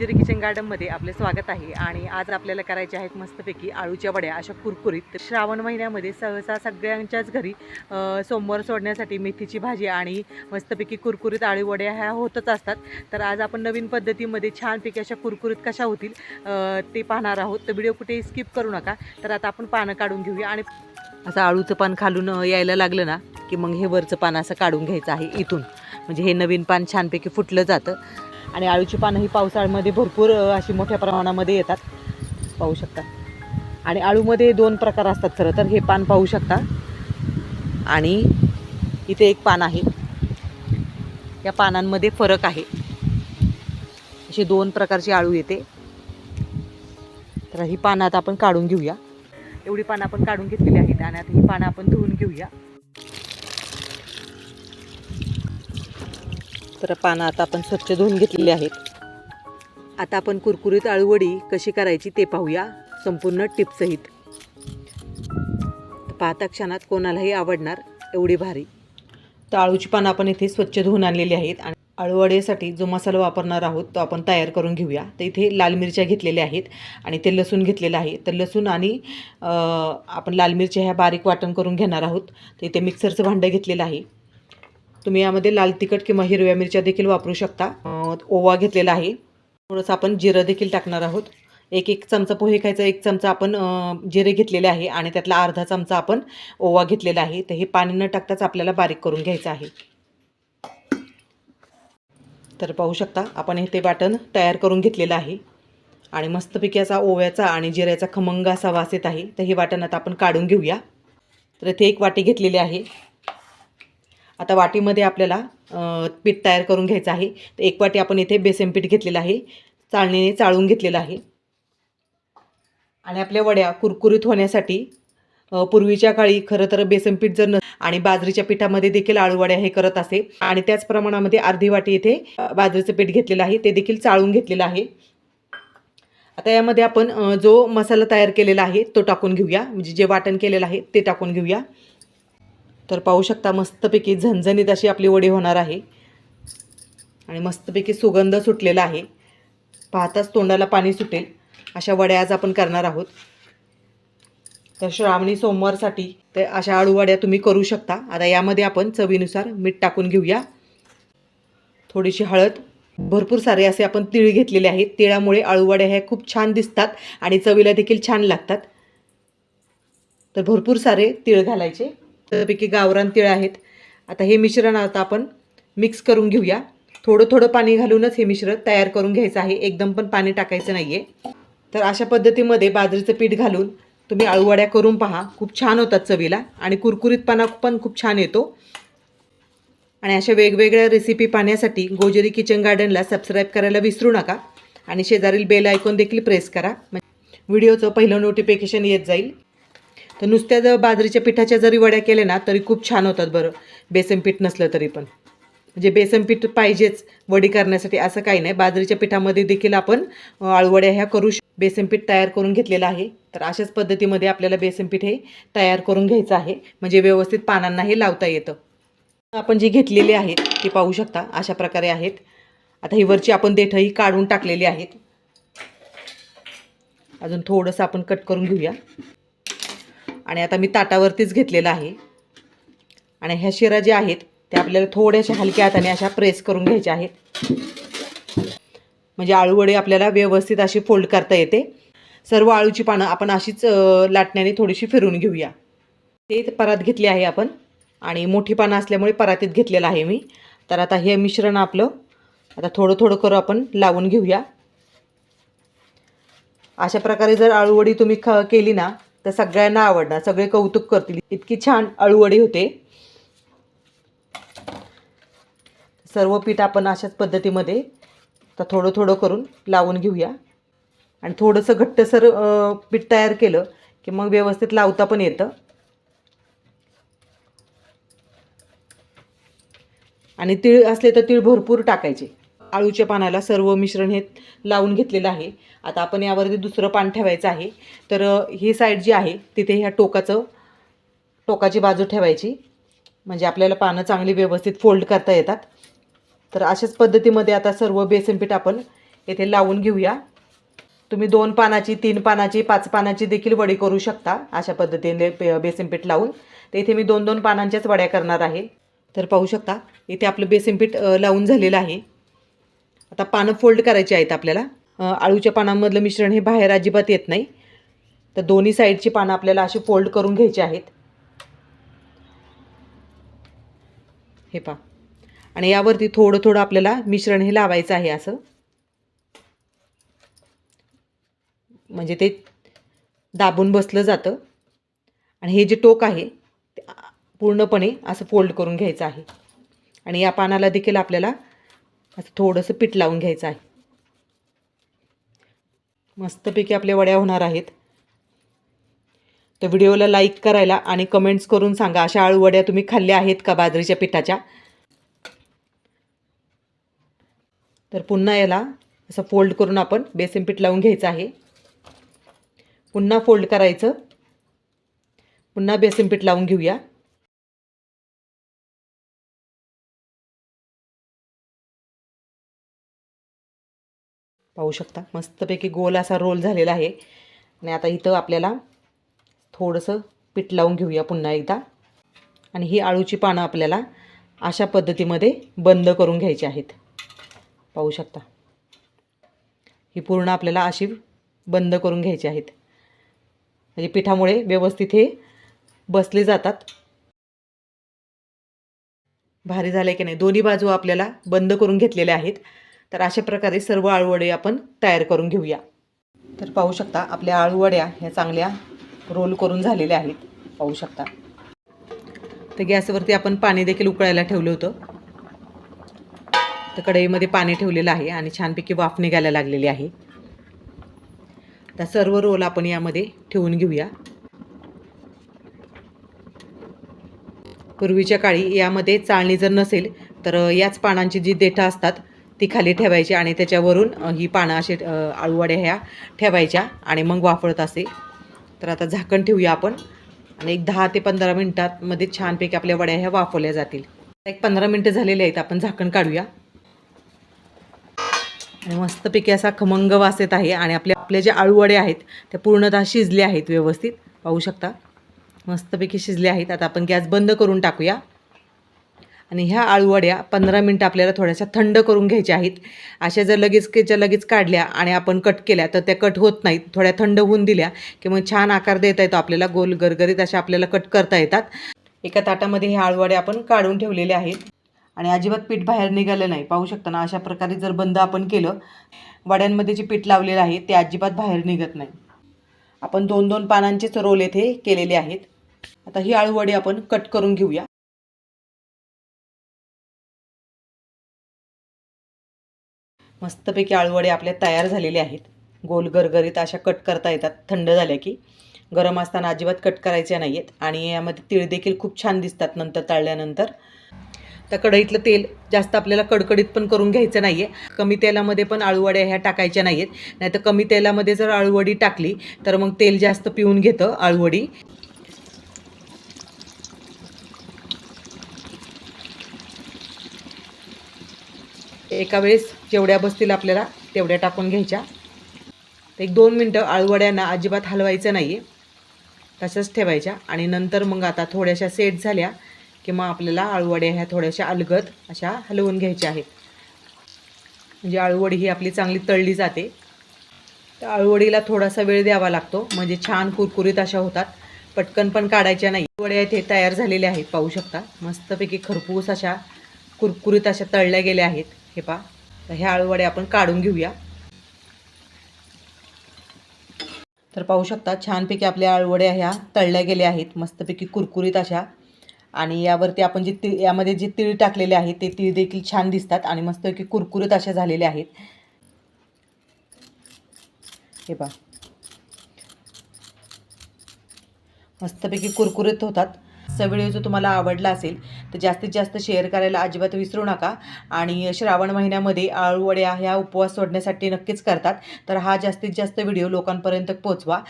गोजेरी kitchen गार्डनमध्ये आपले स्वागत आहे. आणि आज आपल्याला करायचे आहेत मस्तपैकी आळूच्या वड्या अशा कुरकुरीत. तर श्रावण महिन्यामध्ये सहसा सगळ्यांच्याच घरी सोमवार सोडण्यासाठी मेथीची भाजी आणि मस्तपैकी कुरकुरीत आळू वड्या ह्या होतच असतात. तर आज आपण नवीन पद्धतीमध्ये छानपैकी अशा कुरकुरीत कशा होतील ते पाहणार आहोत. तर व्हिडिओ कुठेही स्किप करू नका. तर आता आपण पानं काढून घेऊया. आणि असं आळूचं पान खालून यायला लागलं ना की मग हे वरचं पान असं काढून घ्यायचं आहे इथून. म्हणजे हे नवीन पान छानपैकी फुटलं जातं. आणि आळूची पानं ही पावसाळ्यामध्ये भरपूर अशी मोठ्या प्रमाणामध्ये येतात. पाहू शकता. आणि आळूमध्ये दोन प्रकार असतात खरं तर. हे पान पाहू शकता. आणि इथे एक पान आहे. या पानांमध्ये फरक आहे. असे दोन प्रकारची आळू येते. तर ही पानं आता आपण काढून घेऊया. एवढी पानं आपण काढून घेतलेली आहेत आणि आता ही पानं आपण धुवून घेऊया. तर पानं आता आपण स्वच्छ धुवून घेतलेली आहेत. आता आपण कुरकुरीत आळूवडी कशी करायची ते पाहूया संपूर्ण टिपसहित पाहता क्षणात कोणालाही आवडणार एवढी भारी. तर आळूची पानं आपण इथे स्वच्छ धुवून आणलेली आहेत आणि आळूवड्यासाठी जो मसाला वापरणार आहोत तो आपण तयार करून घेऊया. तर इथे लाल मिरच्या घेतलेल्या आहेत आणि ते लसूण घेतलेलं आहे. तर लसूण आणि आपण लाल मिरच्या ह्या बारीक वाटण करून घेणार आहोत. तर इथे मिक्सरचं भांडं घेतलेलं आहे. तुम्ही यामध्ये लाल तिखट किंवा हिरव्या मिरच्या देखील वापरू शकता. ओवा घेतलेला आहे. थोडंसं आपण जिरं देखील टाकणार आहोत. एक एक चमचा पोहे खायचा एक चमचा आपण जिरे घेतलेले आहे आणि त्यातला अर्धा चमचा आपण ओवा घेतलेला आहे. तर हे पाणी न टाकताच आपल्याला बारीक करून घ्यायचं आहे. तर पाहू शकता आपण हे ते वाटण तयार करून घेतलेलं आहे. आणि मस्तपैकी असा ओव्याचा आणि जिऱ्याचा खमंग असा वास येत आहे. तर हे वाटण आता आपण काढून घेऊया. तर इथे एक वाटी घेतलेली आहे. आता वाटीमध्ये आपल्याला पीठ तयार करून घ्यायचं आहे. तर एक वाटी आपण इथे बेसन पीठ घेतलेलं आहे. चाळणीने चाळून घेतलेलं आहे. आणि आपल्या वड्या कुरकुरीत होण्यासाठी पूर्वीच्या काळी खरं तर बेसन पीठ जर न आणि बाजरीच्या पिठामध्ये देखील आळूवड्या हे करत असे. आणि त्याच प्रमाणामध्ये अर्धी वाटी इथे बाजरीचं पीठ घेतलेलं आहे. ते देखील चाळून घेतलेलं आहे. आता यामध्ये आपण जो मसाला तयार केलेला आहे तो टाकून घेऊया. म्हणजे जे वाटण केलेलं आहे ते टाकून घेऊया. तर पाहू शकता मस्तपैकी झणझणीत अशी आपली वडी होणार आहे. आणि मस्तपैकी सुगंध सुटलेला आहे. पाहताच तोंडाला पाणी सुटेल. अशा वड्या आज आपण करणार आहोत. तर श्रावणी सोमवारसाठी तर अशा आळूवड्या तुम्ही करू शकता. आता यामध्ये आपण चवीनुसार मीठ टाकून घेऊया. थोडीशी हळद. भरपूर सारे असे आपण तीळ घेतलेले आहेत. तिळामुळे आळूवड्या ह्या खूप छान दिसतात आणि चवीला देखील छान लागतात. तर भरपूर सारे तीळ घालायचे. त्यापैकी गावरान तिळ आहेत. आता हे मिश्रण आता आपण मिक्स करून घेऊया. थोडं थोडं पाणी घालूनच हे मिश्रण तयार करून घ्यायचं आहे. एकदम पण पाणी टाकायचं नाही आहे तर अशा पद्धतीमध्ये बाजरीचं पीठ घालून तुम्ही आळूवड्या करून पहा. खूप छान होतात चवीला आणि कुरकुरीतपणा पण खूप छान येतो. आणि अशा वेगवेगळ्या रेसिपी पाहण्यासाठी गोजरी किचन गार्डनला सबस्क्राईब करायला विसरू नका. आणि शेजारील बेल आयकॉन देखील प्रेस करा. म्हणजे व्हिडिओचं पहिलं नोटिफिकेशन येत जाईल. तर नुसत्या जर बाजरीच्या पिठाच्या जरी वड्या केल्या ना तरी खूप छान होतात बरं. बेसन पीठ नसलं तरी पण. म्हणजे बेसन पीठ पाहिजेच वडी करण्यासाठी असं काही नाही. बाजरीच्या पिठामध्ये देखील आपण आळूवड्या ह्या करू शक बेसन पीठ तयार करून घेतलेलं आहे. तर अशाच पद्धतीमध्ये आपल्याला बेसन पीठ हे तयार करून घ्यायचं आहे. म्हणजे व्यवस्थित पानांना हे लावता येतं. आपण जी घेतलेली आहेत ती पाहू शकता. अशा प्रकारे आहेत. आता ही वरची आपण देठही काढून टाकलेली आहेत. अजून थोडंसं आपण कट करून घेऊया. आणि आता मी ताटावरतीच घेतलेलं आहे. आणि ह्या शिरा ज्या आहेत त्या आपल्याला थोड्याशा हलक्या हाताने अशा प्रेस करून घ्यायच्या आहेत. म्हणजे आळूवडे आपल्याला व्यवस्थित अशी फोल्ड करता येते. सर्व आळूची पानं आपण अशीच लाटण्याने थोडीशी फिरून घेऊया. ते परात घेतली आहे आपण. आणि मोठी पानं असल्यामुळे परातीत घेतलेलं आहे मी. तर आता हे मिश्रण आपलं आता थोडं थोडं करू आपण लावून घेऊया. अशा प्रकारे जर आळूवडी तुम्ही ख केली ना तर सगळ्यांना आवडणार. सगळे कौतुक करतील. इतकी छान अळूवडी होते. सर्व पीठ आपण अशाच पद्धतीमध्ये तर थोडं थोडं करून लावून घेऊया. आणि थोडंसं घट्टसर पीठ तयार केलं की मग व्यवस्थित लावता पण येतं. आणि तीळ असले तर तीळ भरपूर टाकायचे. आळूच्या पानाला सर्व मिश्रण हे लावून घेतलेलं आहे. आता आपण यावरती दुसरं पान ठेवायचं आहे. तर ही साईड जी आहे तिथे ह्या टोकाचं टोकाची बाजू ठेवायची. म्हणजे आपल्याला पानं चांगली व्यवस्थित फोल्ड करता येतात. तर अशाच पद्धतीमध्ये आता सर्व बेसन पीठ आपण येथे लावून घेऊया. तुम्ही दोन पानाची तीन पानाची पाच पानाची देखील वडी करू शकता अशा पद्धतीने पे- बेसन पीठ लावून. तर इथे मी दोन दोन पानांच्याच वड्या करणार आहे. तर पाहू शकता इथे आपलं बेसन पीठ लावून झालेलं आहे. आता पानं फोल्ड करायची आहेत आपल्याला. आळूच्या पानांमधलं मिश्रण हे बाहेर अजिबात येत नाही. तर दोन्ही साईडची पानं आपल्याला अशी फोल्ड करून घ्यायची आहेत. हे पा आणि यावरती थोडं थोडं आपल्याला मिश्रण हे लावायचं आहे असं. म्हणजे ते दाबून बसलं जातं. आणि हे जे टोक आहे ते पूर्णपणे असं फोल्ड करून घ्यायचं आहे. आणि या पानाला देखील आपल्याला असं थोडंसं पीठ लावून घ्यायचं आहे. मस्तपैकी आपल्या वड्या होणार आहेत. तर व्हिडिओला लाईक करायला आणि कमेंट्स करून सांगा अशा आळू वड्या तुम्ही खाल्ल्या आहेत का बाजरीच्या पिठाच्या? तर पुन्हा याला असं फोल्ड करून आपण बेसन पीठ लावून घ्यायचं आहे. पुन्हा फोल्ड करायचं. पुन्हा बेसन पीठ लावून घेऊया. पाहू शकता. मस्तपैकी गोल असा रोल झालेला आहे. आणि आता इथं आपल्याला थोडंसं पीठ लावून घेऊया पुन्हा एकदा. आणि ही आळूची पानं आपल्याला अशा पद्धतीमध्ये बंद करून घ्यायची आहेत. पाहू शकता. ही पूर्ण आपल्याला अशी बंद करून घ्यायची आहेत. म्हणजे पिठामुळे व्यवस्थित हे बसले जातात. भारी झाले की नाही? दोन्ही बाजू आपल्याला बंद करून घेतलेल्या आहेत. तर अशा प्रकारे सर्व आळूवडे आपण तयार करून घेऊया. तर पाहू शकता आपल्या आळूवड्या ह्या चांगल्या रोल करून झालेल्या आहेत. पाहू शकता. तर गॅसवरती आपण पाणी देखील उकळायला ठेवलं होतं. तर कढईमध्ये पाणी ठेवलेलं आहे आणि छानपैकी वाफ निघायला लागलेली आहे. तर सर्व रोल आपण यामध्ये ठेवून घेऊया. पूर्वीच्या काळी यामध्ये चाळणी जर नसेल तर याच पानांची जी देठं असतात ती खाली ठेवायची आणि त्याच्यावरून ही पानं अशी आळूवड्या ह्या ठेवायच्या आणि मग वाफळत असे. तर आता झाकण ठेवूया आपण आणि एक दहा ते पंधरा मिनटामध्ये छानपैकी आपल्या वड्या ह्या वाफवल्या जातील. एक पंधरा मिनटं झालेले आहेत आपण झाकण काढूया. आणि मस्तपैकी असा खमंग वास येत आहे आणि आपल्या आपल्या ज्या आळूवड्या आहेत त्या पूर्णतः शिजल्या आहेत व्यवस्थित. पाहू शकता? मस्तपैकी शिजल्या आहेत. आता आपण गॅस बंद करून टाकूया. आणि ह्या आळूवड्या पंधरा मिनटं आपल्याला थोड्याशा थंड करून घ्यायच्या आहेत. अशा जर लगेच केच्या लगेच काढल्या आणि आपण कट केल्या तर त्या कट होत नाहीत. थोड्या थंड होऊन दिल्या की मग छान आकार देता येतो आपल्याला. गोल गरगरीत अशा आपल्याला कट करता येतात. एका ताटामध्ये ह्या आळूवड्या आपण काढून ठेवलेल्या आहेत. आणि अजिबात पीठ बाहेर निघालं नाही. पाहू शकता ना अशा प्रकारे जर बंद आपण केलं वड्यांमध्ये जे पीठ लावलेलं आहे ते अजिबात बाहेर निघत नाही. आपण दोन दोन पानांचेच रोल येथे केलेले आहेत. आता ही आळूवडी आपण कट करून घेऊया. मस्तपैकी आळूवडे आपल्या तयार झालेले आहेत. गोल गरगरीत अशा कट करता येतात. थंड झाल्या की. गरम असताना अजिबात कट करायच्या नाही आहेत आणि यामध्ये तीळ देखील खूप छान दिसतात नंतर तळल्यानंतर. तर कढईतलं तेल जास्त आपल्याला कडकडीत पण करून घ्यायचं नाही आहे कमी तेलामध्ये पण आळूवड्या ह्या टाकायच्या नाही आहेत नाही तर कमी तेलामध्ये जर आळूवडी टाकली तर मग तेल जास्त पिऊन घेतं आळूवडी. एका वेळेस जेवढ्या बसतील आपल्याला तेवढ्या टाकून घ्यायच्या. एक दोन मिनटं आळूवड्यांना अजिबात हलवायचं नाही आहे तसंच ठेवायच्या आणि नंतर मग आता थोड्याशा सेट झाल्या की मग आपल्याला आळूवड्या ह्या थोड्याशा अलगद अशा हलवून घ्यायच्या आहेत. म्हणजे आळूवडी ही आपली चांगली तळली जाते. तर आळूवडीला थोडासा वेळ द्यावा लागतो. म्हणजे छान कुरकुरीत अशा होतात. पटकन पण काढायच्या नाही. वड्या इथे तयार झालेल्या आहेत पाहू शकता. मस्तपैकी खरपूस अशा कुरकुरीत अशा तळल्या गेल्या आहेत. हे पा तर ह्या आळूवड्या आपण काढून घेऊया. तर पाहू शकता छानपैकी आपल्या आळूवड्या ह्या तळल्या गेल्या आहेत. मस्तपैकी कुरकुरीत अशा. आणि यावरती आपण जे तिळ यामध्ये जे तिळ टाकलेले आहेत ते तिळ देखील छान दिसतात आणि मस्तपैकी कुरकुरीत अशा झालेल्या आहेत. हे पहा. मस्तपैकी कुरकुरीत होतात. असा व्हिडिओ जो तुम्हाला आवडला असेल तर जास्तीत जास्त शेअर करायला अजिबात विसरू नका. आणि श्रावण महिन्यामध्ये आळूवड्या ह्या उपवास सोडण्यासाठी नक्कीच करतात. तर हा जास्तीत जास्त व्हिडिओ लोकांपर्यंत पोचवा